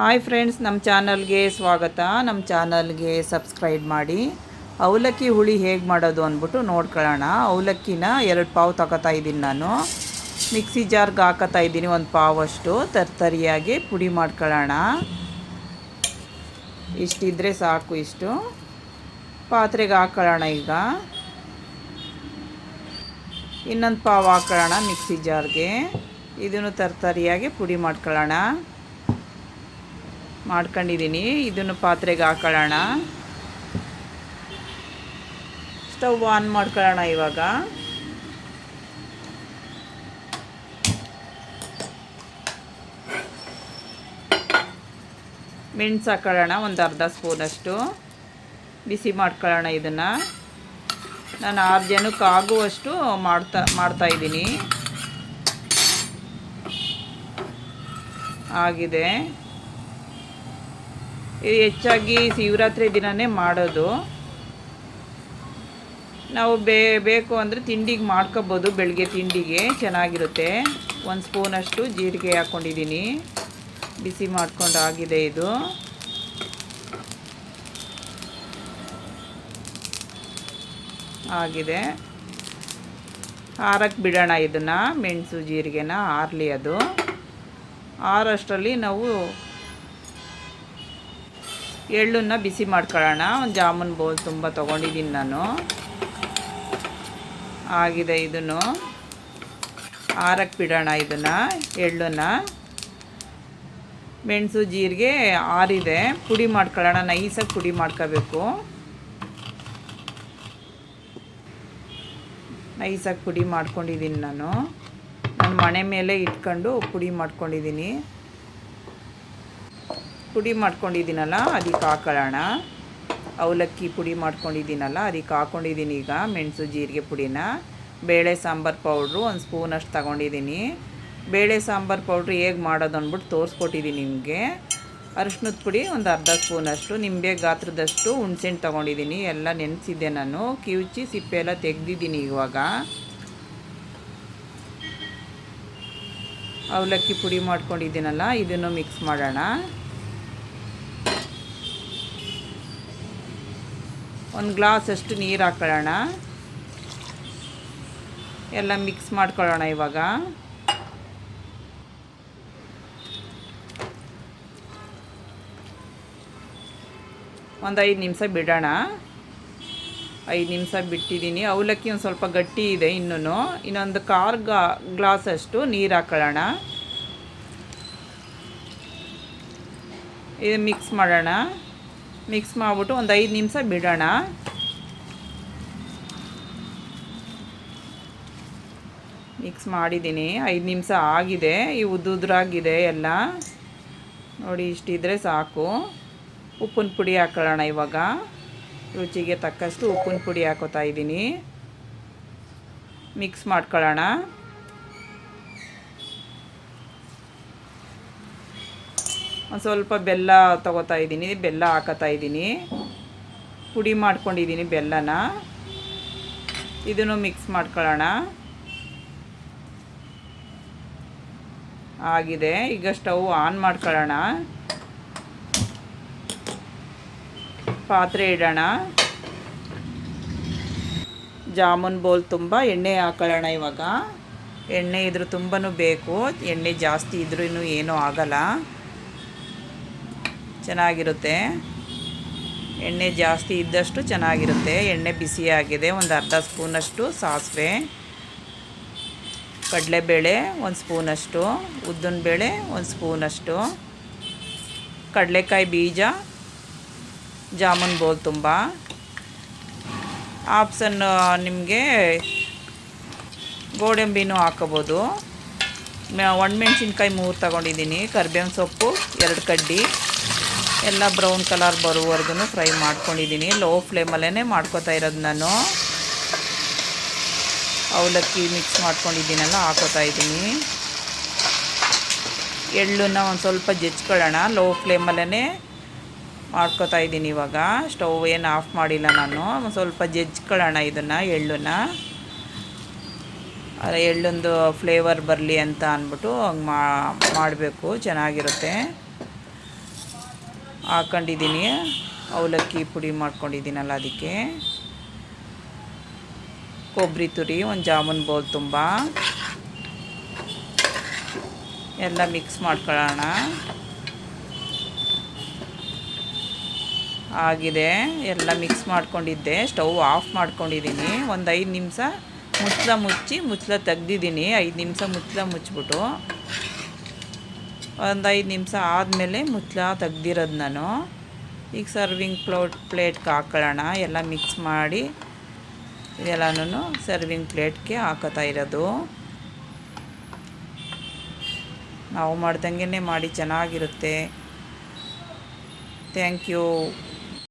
Hi friends ನಮ್ಮ ಚಾನಲ್ಗೆ ಸ್ವಾಗತ. ನಮ್ಮ ಚಾನಲ್ಗೆ ಸಬ್ಸ್ಕ್ರೈಬ್ ಮಾಡಿ. ಅವಲಕ್ಕಿ ಹುಳಿ ಹೇಗೆ ಮಾಡೋದು ಅಂದ್ಬಿಟ್ಟು ನೋಡ್ಕೊಳ್ಳೋಣ. ಅವಲಕ್ಕಿನ ಎರಡು ಪಾವು ತಗೋತಾ ಇದ್ದೀನಿ ನಾನು. ಮಿಕ್ಸಿ ಜಾರ್ಗೆ ಹಾಕತಾ ಇದ್ದೀನಿ ಒಂದು ಪಾವಷ್ಟು ತರ್ತರಿಯಾಗಿ ಪುಡಿ ಮಾಡ್ಕೊಳ್ಳೋಣ. ಇಷ್ಟಿದ್ರೆ ಸಾಕು ಇಷ್ಟು. ಪಾತ್ರೆಗೆ ಹಾಕೊಳ್ಳೋಣ ಈಗ. ಇನ್ನೊಂದು ಪಾವು ಹಾಕೊಳ್ಳೋಣ ಮಿಕ್ಸಿ ಜಾರ್ಗೆ ಇದನ್ನು ತರ್ತರಿಯಾಗಿ ಪುಡಿ ಮಾಡ್ಕೊಳ್ಳೋಣ. ಮಾಡ್ಕೊಂಡಿದ್ದೀನಿ. ಇದನ್ನು ಪಾತ್ರೆಗೆ ಹಾಕೊಳ್ಳೋಣ. ಸ್ಟವ್ ಆನ್ ಮಾಡ್ಕೊಳ್ಳೋಣ ಇವಾಗ. ಮೆಣ್ಸು ಹಾಕೊಳ್ಳೋಣ, ಒಂದು ಅರ್ಧ ಸ್ಪೂನಷ್ಟು ಬಿಸಿ ಮಾಡ್ಕೊಳ್ಳೋಣ ಇದನ್ನು. ನಾನು ಆರು ಜನಕ್ಕೆ ಆಗುವಷ್ಟು ಮಾಡ್ತಾ ಮಾಡ್ತಾಯಿದ್ದೀನಿ ಆಗಿದೆ. ಇದು ಹೆಚ್ಚಾಗಿ ಶಿವರಾತ್ರಿ ದಿನವೇ ಮಾಡೋದು. ನಾವು ಬೇ, ಬೇಕು ಅಂದರೆ ತಿಂಡಿಗೆ ಮಾಡ್ಕೋಬೋದು ಬೆಳಗ್ಗೆ ತಿಂಡಿಗೆ. ಚೆನ್ನಾಗಿರುತ್ತೆ. ಒಂದು ಸ್ಪೂನಷ್ಟು ಜೀರಿಗೆ ಹಾಕ್ಕೊಂಡಿದ್ದೀನಿ ಬಿಸಿ ಮಾಡ್ಕೊಂಡು ಆಗಿದೆ ಇದು. ಆಗಿದೆ. ಹಾರಕ್ಕೆ ಬಿಡೋಣ ಇದನ್ನು. ಮೆಣಸು, ಜೀರಿಗೆನ ಆರಲಿ ಅದು. ಆರಷ್ಟರಲ್ಲಿ ನಾವು ಎಳ್ಳನ್ನು ಬಿಸಿ ಮಾಡ್ಕೊಳ್ಳೋಣ. ಒಂದು ಜಾಮೂನ್ ಬೌಲ್ ತುಂಬ ತೊಗೊಂಡಿದ್ದೀನಿ ನಾನು. ಆಗಿದೆ ಇದನ್ನು. ಆರಕ್ಕೆ ಬಿಡೋಣ ಇದನ್ನು, ಎಳ್ಳನ್ನು. ಮೆಣಸು, ಜೀರಿಗೆ ಆರಿದೆ. ಪುಡಿ ಮಾಡ್ಕೊಳ್ಳೋಣ. ನೈಸಾಗಿ ಪುಡಿ ಮಾಡ್ಕೋಬೇಕು. ನೈಸಾಗಿ ಪುಡಿ ಮಾಡ್ಕೊಂಡಿದ್ದೀನಿ ನಾನು. ನನ್ನ ಮನೆ ಮೇಲೆ ಇಟ್ಕೊಂಡು ಪುಡಿ ಮಾಡ್ಕೊಂಡಿದ್ದೀನಿ ಪುಡಿ ಮಾಡ್ಕೊಂಡಿದ್ದೀನಲ್ಲ, ಅದಕ್ಕೆ ಹಾಕೊಳ್ಳೋಣ. ಅವಲಕ್ಕಿ ಪುಡಿ ಮಾಡ್ಕೊಂಡಿದ್ದೀನಲ್ಲ, ಅದಕ್ಕೆ ಹಾಕ್ಕೊಂಡಿದ್ದೀನಿ ಈಗ ಮೆಣಸು ಜೀರಿಗೆ ಪುಡಿನ. ಬೇಳೆ ಸಾಂಬಾರು ಪೌಡ್ರು, ಒಂದು ಸ್ಪೂನಷ್ಟು ತಗೊಂಡಿದ್ದೀನಿ. ಬೇಳೆ ಸಾಂಬಾರು ಪೌಡ್ರು ಹೇಗೆ ಮಾಡೋದು ಅಂದ್ಬಿಟ್ಟು ತೋರಿಸ್ಕೊಟ್ಟಿದ್ದೀನಿ ನಿಮಗೆ. ಅರಿಶಿನದ ಪುಡಿ ಒಂದು ಅರ್ಧ ಸ್ಪೂನಷ್ಟು ನಿಂಬೆ ಗಾತ್ರದಷ್ಟು ಹುಣ್ಸೆಹಣ್ಣು ತೊಗೊಂಡಿದ್ದೀನಿ, ಎಲ್ಲ ನೆನೆಸಿದ್ದೆ ನಾನು. ಕಿವುಚಿ, ಸಿಪ್ಪೆ ಎಲ್ಲ ತೆಗೆದಿದ್ದೀನಿ ಇವಾಗ. ಅವಲಕ್ಕಿ ಪುಡಿ ಮಾಡ್ಕೊಂಡಿದ್ದೀನಲ್ಲ, ಇದನ್ನು ಮಿಕ್ಸ್ ಮಾಡೋಣ. ಒಂದು ಗ್ಲಾಸಷ್ಟು ನೀರು ಹಾಕೊಳ್ಳೋಣ. ಎಲ್ಲ ಮಿಕ್ಸ್ ಮಾಡ್ಕೊಳ್ಳೋಣ ಇವಾಗ. ಒಂದು ಐದು ನಿಮಿಷ ಬಿಡೋಣ. ಐದು ನಿಮಿಷ ಬಿಟ್ಟಿದ್ದೀನಿ. ಅವಲಕ್ಕಿ ಒಂದು ಸ್ವಲ್ಪ ಗಟ್ಟಿ ಇದೆ ಇನ್ನೂ ಇನ್ನೊಂದು ಕಾರ್ ಗಾ ಗ್ಲಾಸಷ್ಟು ನೀರು ಹಾಕೊಳ್ಳೋಣ. ಇದು ಮಿಕ್ಸ್ ಮಾಡೋಣ. ಮಿಕ್ಸ್ ಮಾಡಿಬಿಟ್ಟು ಒಂದು ಐದು ನಿಮಿಷ ಬಿಡೋಣ. ಮಿಕ್ಸ್ ಮಾಡಿದ್ದೀನಿ. ಐದು ನಿಮಿಷ ಆಗಿದೆ. ಈ ಉದ್ದುದ್ರಾಗಿದೆ ಎಲ್ಲ. ನೋಡಿ, ಇಷ್ಟಿದ್ರೆ ಸಾಕು. ಉಪ್ಪಿನ ಪುಡಿ ಹಾಕೊಳ್ಳೋಣ ಇವಾಗ. ರುಚಿಗೆ ತಕ್ಕಷ್ಟು ಉಪ್ಪಿನ ಪುಡಿ ಹಾಕೋತಾ ಇದ್ದೀನಿ. ಮಿಕ್ಸ್ ಮಾಡ್ಕೊಳ್ಳೋಣ. ಒಂದು ಸ್ವಲ್ಪ ಬೆಲ್ಲ ತಗೋತಾ ಇದ್ದೀನಿ, ಬೆಲ್ಲ ಹಾಕೋತಾ ಇದ್ದೀನಿ. ಪುಡಿ ಮಾಡ್ಕೊಂಡಿದ್ದೀನಿ ಬೆಲ್ಲನ. ಇದನ್ನು ಮಿಕ್ಸ್ ಮಾಡ್ಕೊಳ್ಳೋಣ. ಆಗಿದೆ, ಈಗ ಸ್ಟವ್ ಆನ್ ಮಾಡ್ಕೊಳ್ಳೋಣ. ಪಾತ್ರೆ ಇಡೋಣ. ಜಾಮೂನ್ ಬೌಲ್ ತುಂಬ ಎಣ್ಣೆ ಹಾಕೊಳ್ಳೋಣ ಇವಾಗ. ಎಣ್ಣೆ ಇದ್ರೂ ತುಂಬಾ ಬೇಕು, ಎಣ್ಣೆ ಜಾಸ್ತಿ ಇದ್ರೂ ಏನೂ ಆಗಲ್ಲ. ಚೆನ್ನಾಗಿರುತ್ತೆ. ಎಣ್ಣೆ ಜಾಸ್ತಿ ಇದ್ದಷ್ಟು ಚೆನ್ನಾಗಿರುತ್ತೆ. ಎಣ್ಣೆ ಬಿಸಿಯಾಗಿದೆ. ಒಂದು ಅರ್ಧ ಸ್ಪೂನಷ್ಟು ಸಾಸಿವೆ. ಕಡಲೆಬೇಳೆ ಒಂದು ಸ್ಪೂನಷ್ಟು. ಉದ್ದಿನಬೇಳೆ ಒಂದು ಸ್ಪೂನಷ್ಟು. ಕಡಲೆಕಾಯಿ ಬೀಜ. ಜಾಮೂನ್ ಬೋಲ್ ತುಂಬ. ಆಪ್ಷನ್ ನಿಮಗೆ ಗೋಡಂಬಿನೂ ಹಾಕೋಬೋದು. ಒಣಮೆಣ್ಸಿನ್ಕಾಯಿ ಮೂರು ತಗೊಂಡಿದ್ದೀನಿ. ಕರ್ಬೇವಿನ ಸೊಪ್ಪು, ಎರಡು ಕಡ್ಡಿ. ಎಲ್ಲ ಬ್ರೌನ್ ಕಲರ್ ಬರುವವರೆಗೂ ಫ್ರೈ ಮಾಡ್ಕೊಂಡಿದ್ದೀನಿ. ಲೋ ಫ್ಲೇಮಲ್ಲೇ ಮಾಡ್ಕೋತಾ ಇರೋದು ನಾನು. ಅವಲಕ್ಕಿ ಮಿಕ್ಸ್ ಮಾಡ್ಕೊಂಡಿದ್ದೀನಲ್ಲ, ಹಾಕೋತಾ ಇದ್ದೀನಿ. ಎಳ್ಳನ್ನ ಒಂದು ಸ್ವಲ್ಪ ಜಜ್ಕೊಳ್ಳೋಣ. ಲೋ ಫ್ಲೇಮಲ್ಲೇ ಮಾಡ್ಕೋತಾ ಇದ್ದೀನಿ ಇವಾಗ. ಸ್ಟವ್ ಏನು ಆಫ್ ಮಾಡಿಲ್ಲ ನಾನು. ಒಂದು ಸ್ವಲ್ಪ ಜಜ್ಕೊಳ್ಳೋಣ ಇದನ್ನು, ಎಳ್ಳನ್ನ. ಎಳ್ಳೊಂದು ಫ್ಲೇವರ್ ಬರಲಿ ಅಂತ ಅಂದ್ಬಿಟ್ಟು ಹಂಗೆ ಮಾಡಬೇಕು. ಚೆನ್ನಾಗಿರುತ್ತೆ. ಹಾಕೊಂಡಿದ್ದೀನಿ. ಅವಲಕ್ಕಿ ಪುಡಿ ಮಾಡ್ಕೊಂಡಿದ್ದೀನಲ್ಲ ಅದಕ್ಕೆ. ಕೊಬ್ಬರಿ ತುರಿ, ಒಂದು ಜಾಮೂನ್ ಬೌಲ್ ತುಂಬ. ಎಲ್ಲ ಮಿಕ್ಸ್ ಮಾಡ್ಕೊಳ್ಳೋಣ. ಆಗಿದೆ. ಎಲ್ಲ ಮಿಕ್ಸ್ ಮಾಡ್ಕೊಂಡಿದ್ದೆ. ಸ್ಟವ್ ಆಫ್ ಮಾಡ್ಕೊಂಡಿದ್ದೀನಿ. ಒಂದು ಐದು ನಿಮಿಷ ಮುಚ್ಚಳ ಮುಚ್ಚಿ ಮುಚ್ಚಳ ತೆಗ್ದಿದ್ದೀನಿ. ಐದು ನಿಮಿಷ ಮುಚ್ಚಳ ಮುಚ್ಚಿಬಿಟ್ಟು. ಒಂದು ಐದು ನಿಮಿಷ ಆದಮೇಲೆ ಮುಚ್ಚಳ ತೆಗ್ದಿರೋದು ನಾನು. ಈಗ ಸರ್ವಿಂಗ್ ಪ್ಲೋಟ್ ಪ್ಲೇಟ್ಗೆ ಹಾಕೊಳ್ಳೋಣ. ಎಲ್ಲ ಮಿಕ್ಸ್ ಮಾಡಿ ಇದೆಲ್ಲನೂ ಸರ್ವಿಂಗ್ ಪ್ಲೇಟ್ಗೆ ಹಾಕೋತಾ ಇರೋದು. ನಾವು ಮಾಡ್ದಂಗೆ ಮಾಡಿ ಚೆನ್ನಾಗಿರುತ್ತೆ. Thank you